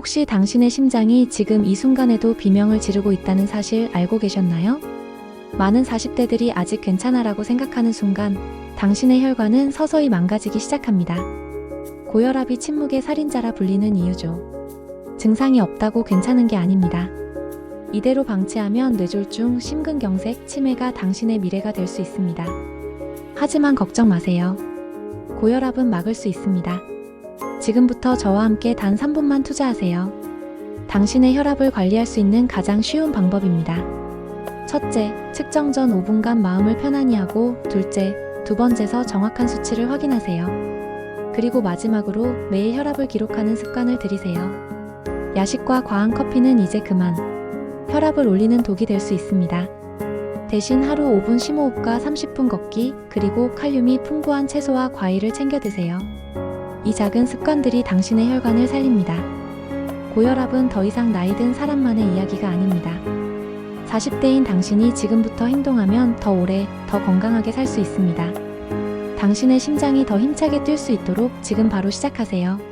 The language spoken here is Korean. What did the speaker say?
혹시 당신의 심장이 지금 이 순간에도 비명을 지르고 있다는 사실 알고 계셨나요? 많은 40대들이 아직 괜찮아라고 생각하는 순간 당신의 혈관은 서서히 망가지기 시작합니다. 고혈압이 침묵의 살인자라 불리는 이유죠. 증상이 없다고 괜찮은 게 아닙니다. 이대로 방치하면 뇌졸중, 심근경색, 치매가 당신의 미래가 될 수 있습니다. 하지만 걱정 마세요. 고혈압은 막을 수 있습니다. 지금부터 저와 함께 단 3분만 투자하세요. 당신의 혈압을 관리할 수 있는 가장 쉬운 방법입니다. 첫째, 측정 전 5분간 마음을 편안히 하고, 둘째, 두 번째서 정확한 수치를 확인하세요. 그리고 마지막으로 매일 혈압을 기록하는 습관을 들이세요. 야식과 과한 커피는 이제 그만. 혈압을 올리는 독이 될 수 있습니다. 대신 하루 5분 심호흡과 30분 걷기, 그리고 칼륨이 풍부한 채소와 과일을 챙겨 드세요. 이 작은 습관들이 당신의 혈관을 살립니다. 고혈압은 더 이상 나이 든 사람만의 이야기가 아닙니다. 40대인 당신이 지금부터 행동하면 더 오래, 더 건강하게 살 수 있습니다. 당신의 심장이 더 힘차게 뛸 수 있도록 지금 바로 시작하세요.